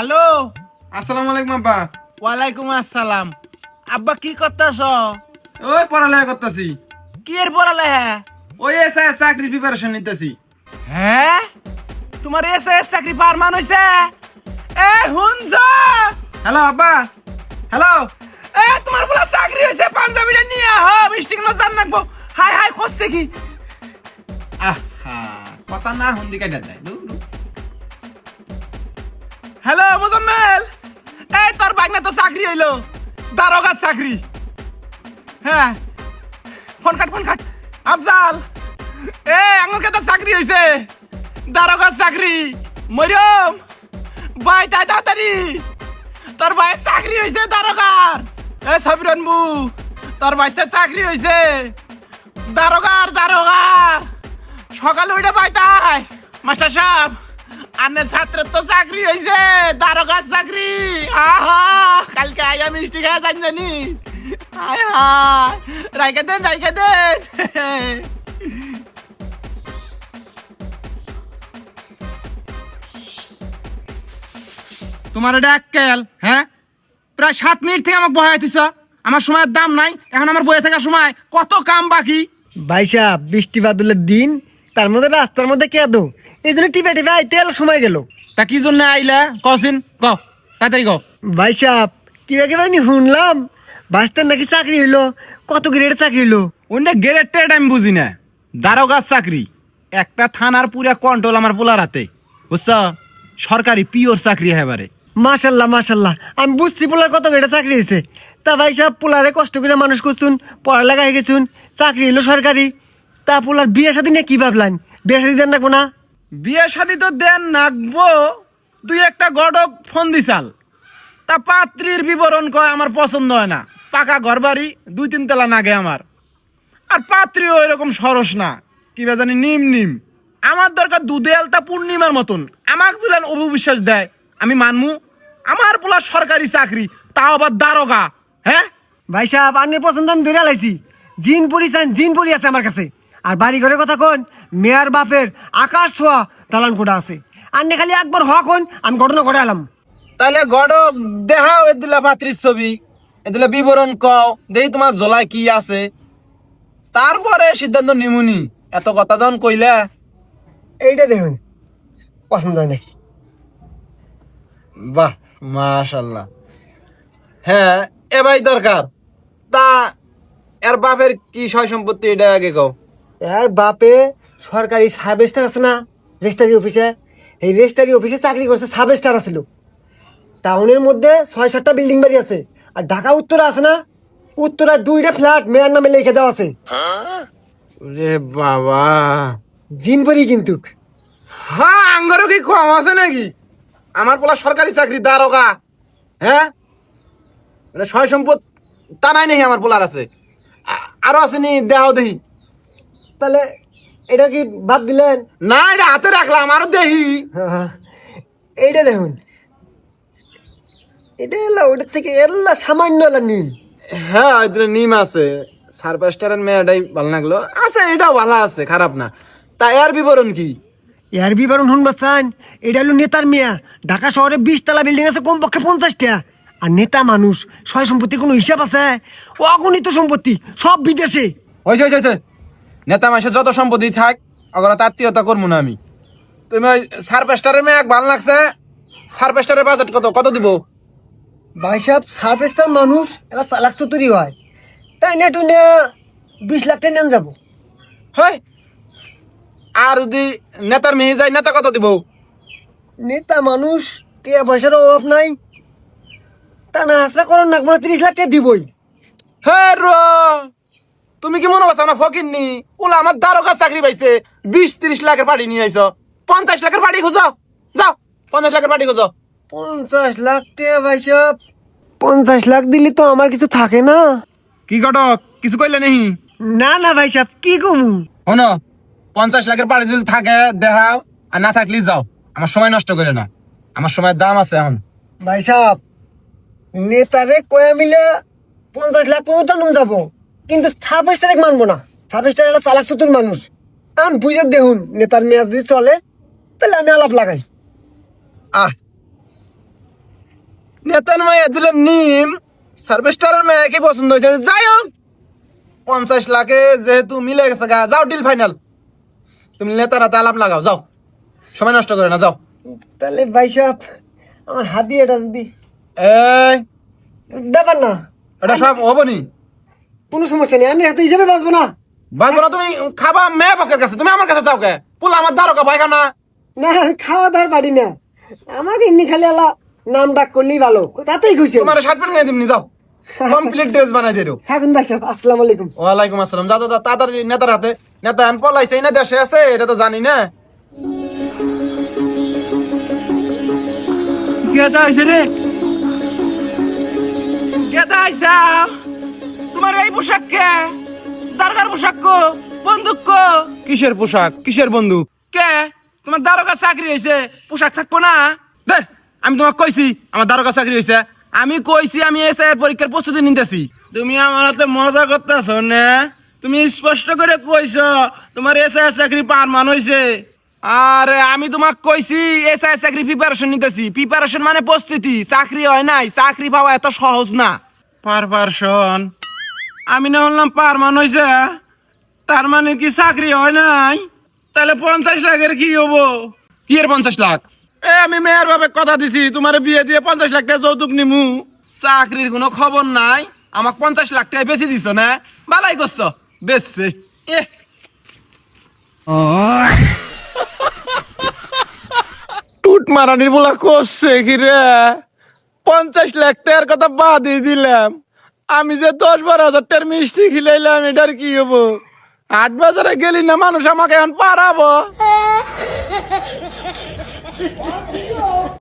Hello আসসালামু আলাইকুম আব্বা ওয়ালাইকুম আসসালাম আব্বা কি করতেছ? ওই পড়ালেখা করতেছি। কি এর পড়ালে হ্যাঁ ওই এসে চাকরি প্রিপারেশন নিতেছি। হ্যাঁ? তোমার এসে এস চাকরি পারমান হইছে? এ হুনছ হ্যালো আব্বা। হ্যালো। এ তোমার বলা চাকরি হইছে পাঞ্জাবিটা নিয়ে আহ মিষ্টি কোনো জান রাখব হাই হাই করছে কি? আহা কথা না হুন্দি কাটা দেয়। হ্যালো মুজাম্মেল এই, তোর বাগনা তো চাকরি হইল। দারোগার চাকরি। হ্যাঁ। Phone cut phone cut. Afzal! এ আঙুর তো চাকরি হইছে। দারোগার চাকরি। মরিয়ম! ভাই, তাই তাড়াতাড়ি। তোর ভাইয়ের চাকরি হইছে দারোগার। এ সবিরন বু তোর ভাইতে চাকরি হইছে। দারোগার দারোগার। সকালে উঠে পাইতাই। মাস্টার সাহেব। আনে ছাত্রের তো চাকরি হয়েছে দারোগার চাকরি। আহা কালকে আইয়া মিষ্টি খাওয়া জানি জানি। হায় রাইকে দেন রাইকে দেন। তোমার এটা এক এককেল হ্যাঁ? প্রায় সাত মিনিট থেকে আমাকে বহাই দিছ আমার সময়ের দাম নাই, এখন আমার বয়ে থাকার সময় কত কাম বাকি? ভাই বৃষ্টি বাদলের দিন তার মধ্যে রাস্তার মধ্যে কে দো এই জন্য টিপে টিপে আইতে এলো সময় গেল। তা কি জন্য আইলা? কসিন ক তাড়াতাড়ি ক ভাই সাহেব কি বাকি বানি শুনলাম? বাস্তার নাকি চাকরি হইল? কত গ্রেডের চাকরি হইল? ওইটা গ্রেডেড আমি বুঝি না। দারোগার চাকরি। একটা থানার পুরা কন্ট্রোল আমার পোলার হাতে। বুঝছ? সরকারি পিওর চাকরি এবারে। মাশাল্লাহ মাশাল্লাহ। আমি বুঝছি পোলার কত গ্রেডের চাকরি হয়েছে তা ভাই সাহেব পোলারে কষ্ট করে মানুষ করছুন পড়ালেখা শিখেছুন চাকরি হইল সরকারি। তা পোলার বিয়ে শাদী নিয়ে কি ভাবলেন? বিয়ে শাদী দেন রাখব না বিয়ে শাদি তো দেন নাকবো দুই একটা গডক ফোন দিছাল। তা পাত্রীর বিবরণ কয় আমার পছন্দ হয় না। পাকা ঘর বাড়ি দুই তিন তেলা নাগে আমার। আর পাত্রীও এরকম সরস না কি জানি নিম নিম। আমার দরকার দুধে আলতা পূর্ণিমার মতন। আমাকে দিলেন অভিবিশ্বাস দেয় আমি মানমু। আমার পোলা সরকারি চাকরি তাও আবার দারোগা হ্যাঁ? ভাই সাহেব আনের পছন্দ আমি ধরে লাইছি জিন পরি চান জিন পরি আছে আমার কাছে। আর বাড়ি ঘরের কথা কোন? মেয়ার বাপের আকাশ ছোঁয়া দালান কোটা আছে। আন্নে খালি একবার হক হন আমি ঘটনা ঘটে আলাম। তাহলে গড়ক দেখাও এদিলা পাত্রীর ছবি। এদিলা বিবরণ কও দেখি তোমার জোলায় কি আছে। তারপরে সিদ্ধান্ত নিমুনি। এত কথা যখন কইলা। এইটা দেখুন পছন্দ হয় নাই। বাহ মাশাল্লাহ। হ্যাঁ এবাই দরকার। তা এর বাপের কি সয় সম্পত্তি এটা আগে কও। আর বাপে সরকারি সাব স্টার আছে না রেজিস্ট্রারি অফিসে এই রেজিস্ট্রারি অফিসে চাকরি করছে সাব স্টার আছিল টাউনের মধ্যে ছয় সাতটা বিল্ডিং বাড়ি আছে। আর ঢাকা উত্তরা আছে না উত্তরা দুইটা ফ্ল্যাট মেয়ার নামে লিখে দেওয়া আছে। রে বাবা। জিনপুরি কিন্তু। হ্যাঁ আঙ্গরও কি কম আছে নাকি? আমার পোলা সরকারি চাকরি দারোগা। হ্যাঁ? মানে সয় সম্পদ তা নাই নাকি আমার পোলার আছে। আরও আছে নি দেহাও দেহি তাহলে এটা কি বাদ দিলেন? না এটা হাতে রাখলাম আরও দেহি। হ্যাঁ, এইটা দেখুন। এটা এলা ওটার থেকে এলা সামান্য এলা নিন হ্যাঁ এদের নিম আছে। সারপাস্টারের মেয়েটাই ভালো লাগল। আছে এটাও ভালো আছে খারাপ না। তা এর বিবরণ কি? এর বিবরণ শুনবা চান এটা হলো নেতার মিয়া। ঢাকা শহরে বিশ তলা বিল্ডিং আছে কমপক্ষে পঞ্চাশটা। আর নেতা মানুষ সয় সম্পত্তির কোনো হিসাব আছে? অগণিত সম্পত্তি সব বিদেশে। হয়েছে হয়েছে। নেতা মাসে যত সম্পত্তি থাক অগরা আত্মীয়তা করব না আমি। তুমি ওই সারপেস্টারের মেয়ে এক ভালো লাগছে সারপেস্টারের বাজেট কত? কত দিব? ভাই সাহেব সার্ভেস্টার মানুষ এবার চালাক চতুরি হয়। তাই না টুনে বিশ লাখ টাকা নেন যাব। হয় আর যদি নেতার মেয়ে যায় নেতা কত দিব? নেতা মানুষ টিয়া পয়সার অভাব নাই। তা না হাসরা করুন না মানে তিরিশ লাখ টাকা দিবই। হ্যাঁ তুমি কি মনে করছ না ফকিরনি ওলা আমার দারোগা চাকরি পাইছে বিশ তিরিশ লাখের পার্টি নিয়ে আইছো। পঞ্চাশ লাখের পার্টি খুঁজো। যাও পঞ্চাশ লাখের পার্টি খুঁজো। পঞ্চাশ লাখ টাকা ভাই পঞ্চাশ লাখ দিলে তো আমার কিছু থাকে না। কি ঘটক? কিছু কইলে নেই না না ভাই সাহেব কি কমু? শোনো পঞ্চাশ লাখের পার্টি যদি থাকে দেখাও আর না থাকলে যাও। আমার সময় নষ্ট করে না। আমার সময়ের দাম আছে এখন। ভাই সাহেব নেতারে কয়ে মিলে পঞ্চাশ লাখ পর্যন্ত যাব। কিন্তু ছাব্বিশ তারিখ মানবো না। ছাব্বিশ তারিখ চালাক চতুর মানুষ। আমি বুঝে দেখুন নেতার মেয়াদ যদি চলে তাহলে আমি আলাপ লাগাই। আহ। নেতার মায়া দিলেন নিম সার্ভেস্টারের মেয়ে কি পছন্দ হয়েছে? যাই হোক পঞ্চাশ লাখে যেহেতু মিলে গেছে গা যাও ডিল ফাইনাল তুমি নেতার হাতে আলাপ লাগাও যাও। সময় নষ্ট করে না যাও। তাহলে ভাই সাহেব আমার হাত এটা যদি এই ব্যাপার না। এটা সব হবনি কোনো সমস্যা নেই আমি হাতে হিসাবে বাঁচবো না। বাঁধবো না তুমি খাবা মেয়ে পক্ষের কাছে তুমি আমার কাছে যাও কে? পুলা আমার দ্বারকা পায়খানা না। আমি খাওয়া দাওয়ার পারি না। আমাকে এমনি খালি আলা নাম ডাক করলেই ভালো তাতেই খুশি। তোমার শার্ট প্যান্ট কিনে দিমনি যাও। কমপ্লিট ড্রেস বানাই দিও। থাকুন ভাই সাহেব আসসালামু আলাইকুম। ওয়ালাইকুম আসসালাম। যাও যাও যাও, তাড়াতাড়ি নেতার হাতে। নেতা এখন পলাইছে না দেশে আছে এটা তো জানি না। গেদা আইছে রে। গেদা আইসা তোমার এই পোশাক কে? দারোগার পোশাক কো? বন্দুক কো? কিসের পোশাক? কিসের বন্দুক? কে? তোমার দারোগা চাকরি হয়েছে পোশাক থাকব না? আমি তোমাকে কইছি আমার দারোগা চাকরি হয়েছে আমি কইছি আমি এসআই এর পরীক্ষার প্রস্তুতি নিতেছি। তুমি আমার হাতে মজা করতেছ না? তুমি স্পষ্ট করে কইছ তোমার এসআই চাকরি পার মান হইছে। আরে আমি তোমাক কইছি এসআই চাকরি প্রিপারেশন নিতেছি। প্রিপারেশন মানে প্রস্তুতি। চাকরি হয় নাই চাকরি পাওয়া এত সহজ না। পারপারশন। আমি না বললাম পার মান হইছে তার মানে কি চাকরি হয় নাই? তাহলে পঞ্চাশ লাখের কি হব? কি এর পঞ্চাশ লাখ? এ আমি মেয়ের ভাবে কথা দিছি তোমার বিয়ে দিয়ে পঞ্চাশ লাখ টাকা যৌতুক নিমু। চাকরির কোনো খবর নাই আমাক পঞ্চাশ লাখ টাকা বেশি দিছ না? বালাই করছ? এ। টুট মারানির বলা করছে কি রে? পঞ্চাশ লাখ টাকার কথা বাদই দিলাম। আমি যে দশ বারো হাজার টাকার মিষ্টি খিলাইলাম, এটার কি হব? আট বাজারে গেলি না মানুষ আমাকে এখন পারাবো?